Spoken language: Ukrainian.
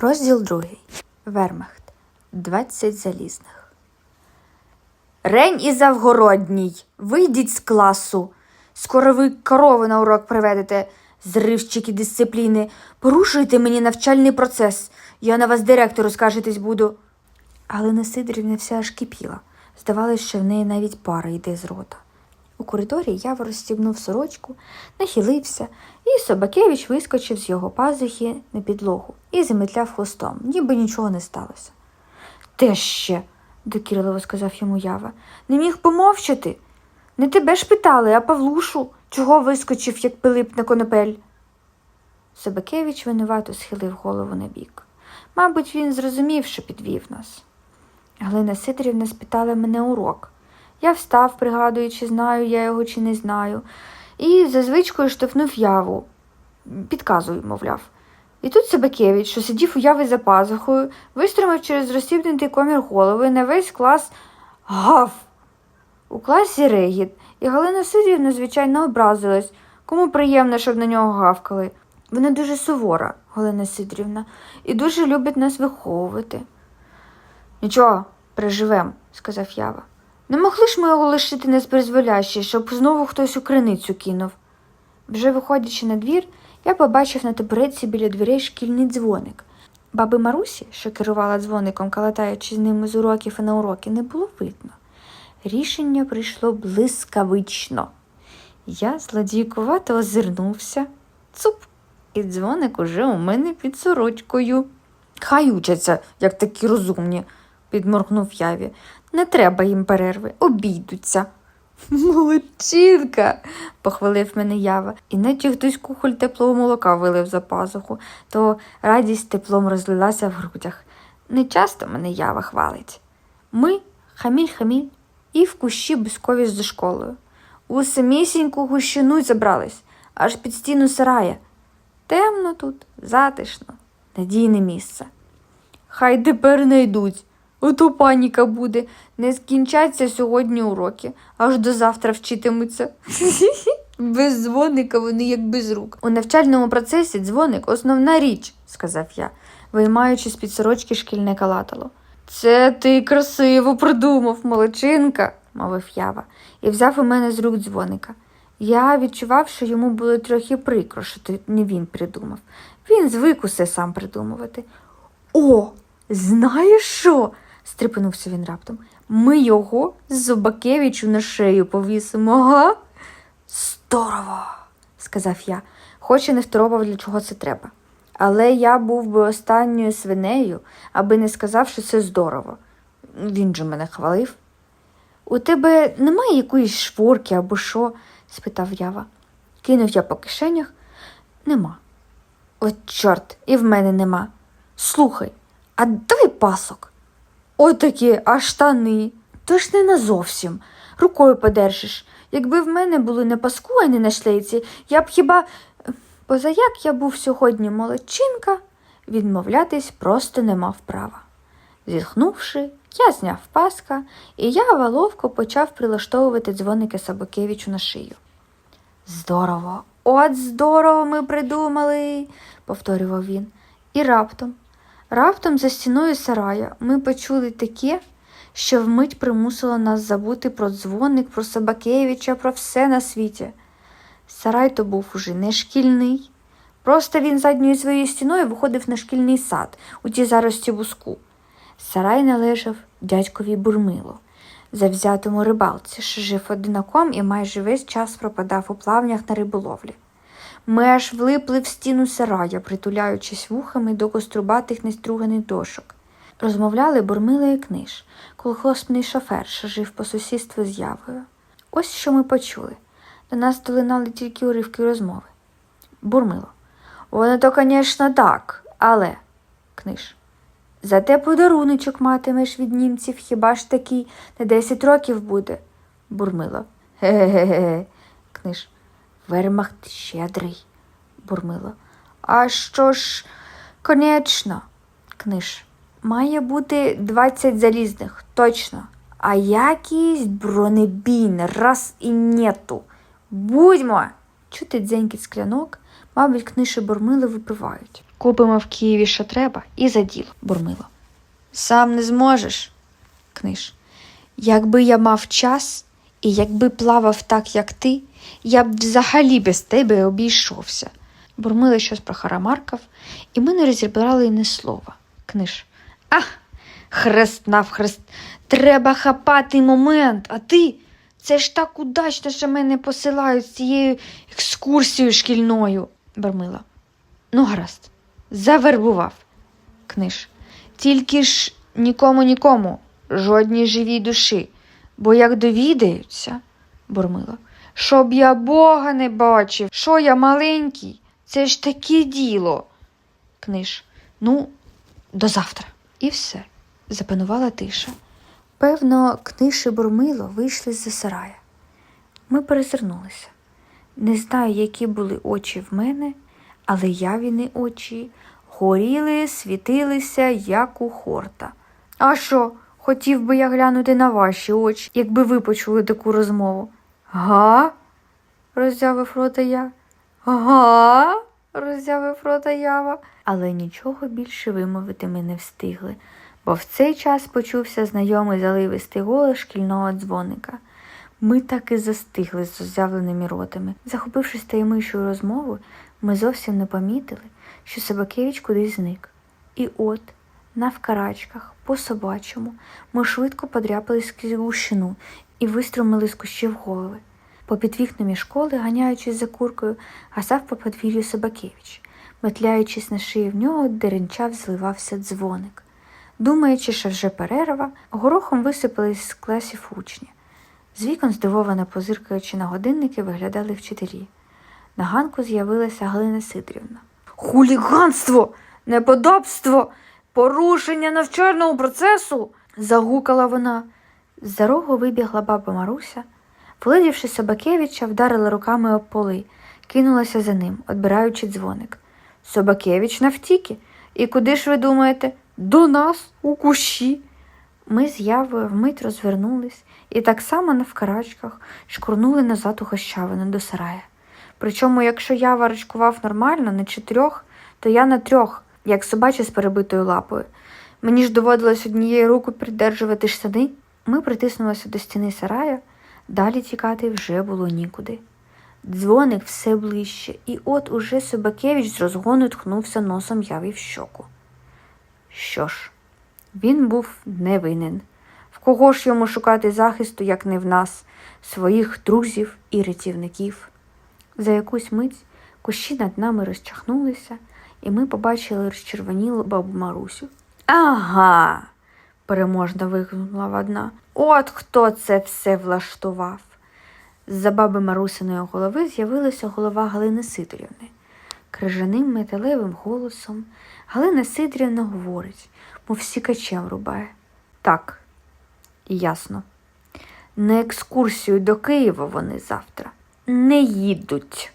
Розділ другий. Вермахт. 20 залізних. Рень і Завгородній. Вийдіть з класу. Скоро ви корови на урок приведете. Зривчики дисципліни. Порушуйте мені навчальний процес. Я на вас директору скаржитись буду. Галина Сидорівна вся аж кипіла. Здавалось, що в неї навіть пара йде з рота. У коридорі Ява розстібнув сорочку, нахилився, і Собакевич вискочив з його пазухи на підлогу і заметляв хвостом, ніби нічого не сталося. Те ще, докірливо сказав йому Ява, не міг помовчати. Не тебе ж питали, а Павлушу, чого вискочив, як Пилип на конопель. Собакевич винувато схилив голову на бік. Мабуть, він зрозумів, що підвів нас. Галина Сидорівна спитала мене урок. Я встав, пригадуючи, знаю я його чи не знаю, і за звичкою штовхнув яву. Підказую, мовляв. І тут Собакевич, що сидів у яви за пазухою, вистромив через розсібнутий комір голови на весь клас гав. У класі регіт, і Галина Сидорівна, звичайно, образилась. Кому приємно, щоб на нього гавкали. Вона дуже сувора, Галина Сидорівна, і дуже любить нас виховувати. Нічого, переживем, сказав Ява. Не могли ж ми його лишити неспризволяще, щоб знову хтось у криницю кинув. Вже виходячи на двір, я побачив на табуретці біля дверей шкільний дзвоник. Баби Марусі, що керувала дзвоником, калатаючи з ними з уроків і на уроки, не було видно. Рішення прийшло блискавично. Я злодійкувато озирнувся. Цуп, і дзвоник уже у мене під сорочкою. Хай учаться, як такі розумні, підморгнув Яві. Не треба їм перерви, обійдуться. Молодчинка, похвалив мене ява, і наче хтось кухоль теплого молока вилив за пазуху, то радість теплом розлилася в грудях. Не часто мене ява хвалить. Ми хаміль-хаміль і в кущі бускові за школою. У самісіньку гущину забрались, аж під стіну сарая. Темно тут, затишно, надійне місце. Хай тепер не йдуть. Ото паніка буде. Не скінчаться сьогодні уроки, аж до завтра вчитимуться. Без дзвоника вони як без рук. У навчальному процесі дзвоник основна річ, сказав я, виймаючи з під сорочки шкільне калатало. Це ти красиво придумав, молодчинка, мовив ява, і взяв у мене з рук дзвоника. Я відчував, що йому було трохи прикро, що не він придумав. Він звик усе сам придумувати. О, знаєш що? Стрепенувся він раптом. Ми його Зубакевичу на шею повісимо, га? Здорово, сказав я, хоч і не второпав, для чого це треба. Але я був би останньою свинею, аби не сказав, що це здорово. Він же мене хвалив. У тебе немає якоїсь шворки або що? спитав ява. Кинув я по кишенях. Нема. От чорт, і в мене нема. Слухай, а давай пасок. Отакі, а штани. То ж не назовсім. Рукою подержиш. Якби в мене були не паску, а не на шлейці, я б хіба. Позаяк я був сьогодні молодчинка, відмовлятись просто не мав права. Зітхнувши, я зняв паска, і я ловко почав прилаштовувати дзвоники Сабакевичу на шию. Здорово, от здорово ми придумали, повторював він. І раптом, раптом за стіною сарая ми почули таке, що вмить примусило нас забути про дзвоник, про Собакевича, про все на світі. Сарай то був уже не шкільний. Просто він задньою своєю стіною виходив на шкільний сад у тій зарості буску. Сарай належав дядькові Бурмилу, завзятому рибалці, що жив одинаком і майже весь час пропадав у плавнях на риболовлі. Ми аж влипли в стіну сарая, притуляючись вухами до кострубатих неструганих дошок. Розмовляли Бурмила і книж, колхозний шофер, що жив по сусідству з явою. Ось що ми почули. До нас долинали тільки уривки розмови. Бурмило. Воно то, звісно, так, але. Книж. Зате подаруночок матимеш від німців, хіба ж такий на десять років буде. Бурмило. Ге-ге-ге. Книж. Вермахт щедрий. Бурмило. А що ж, конечно. Книж. Має бути двадцять залізних, точно. А якість бронебійна, раз і нету. Будьмо. Чути дзенькіт склянок, мабуть, книші бурмили випивають. Купимо в Києві, що треба, і за діло, бурмило. Сам не зможеш, книж. Якби я мав час, і якби плавав так, як ти, я б взагалі без тебе обійшовся. Бурмили щось прохарамаркав, і ми не розібрали й ні слова. Книж. Ах, хрест навхрест, треба хапати момент, а ти. Це ж так удачно, що мене посилають з цією екскурсією шкільною, Бармила. Ну, гаразд, завербував. Книж. Тільки ж нікому нікому, жодній живій душі, бо як довідаються, Бурмила, щоб я Бога не бачив, що я маленький, це ж таке діло. Книж. Ну, до завтра. І все. Запанувала тиша. Певно, книж і Бурмило вийшли з-за сарая. Ми перезирнулися. Не знаю, які були очі в мене, але явіни очі горіли, світилися, як у хорта. А що, хотів би я глянути на ваші очі, якби ви почули таку розмову? Га? роззявив рота я. Га? роззявив рота ява. Але нічого більше вимовити ми не встигли, бо в цей час почувся знайомий заливистий голос шкільного дзвоника. Ми так і застигли з роззявленими ротами. Захопившись таємничою розмовою, ми зовсім не помітили, що Собакевич кудись зник. І от, навкарачках, по собачому, ми швидко подряпались крізь гущину і виструмили з кущів голови. Попід вікнами школи, ганяючись за куркою, гасав по подвір'ю Собакевич. Метляючись на шиї в нього, деренчав, зливався дзвоник. Думаючи, що вже перерва, горохом висипались з класів учні. З вікон, здивовано позиркаючи на годинники, виглядали вчителі. На ганку з'явилася Галина Сидрівна. Хуліганство, неподобство, порушення навчального процесу. загукала вона. З-за рогу вибігла баба Маруся. Влидівши Собакевича, вдарила руками об поли, кинулася за ним, відбираючи дзвоник. Собакевич навтіки. І куди ж ви думаєте? До нас, у кущі. Ми з Явою вмить розвернулись і так само навкарачках шкурнули назад у хощавину до сарая. Причому, якщо Ява рачкував нормально на чотирьох, то я на трьох, як собача з перебитою лапою. Мені ж доводилось однією рукою придержувати штани. Ми притиснулися до стіни сарая, далі тікати вже було нікуди. Дзвоник все ближче, і от уже Собакевич з розгону ткнувся носом яві в щоку. Що ж, він був не винен. В кого ж йому шукати захисту, як не в нас, своїх друзів і рятівників? За якусь мить кущі над нами розчахнулися, і ми побачили розчервонілу бабу Марусю. Ага, переможно вигукнула одна. От хто це все влаштував. З-за баби Марусиної голови з'явилася голова Галини Сидорівни. Крижаним металевим голосом Галина Сидрівна говорить, мов сікачем рубає. Так, ясно. На екскурсію до Києва вони завтра не їдуть.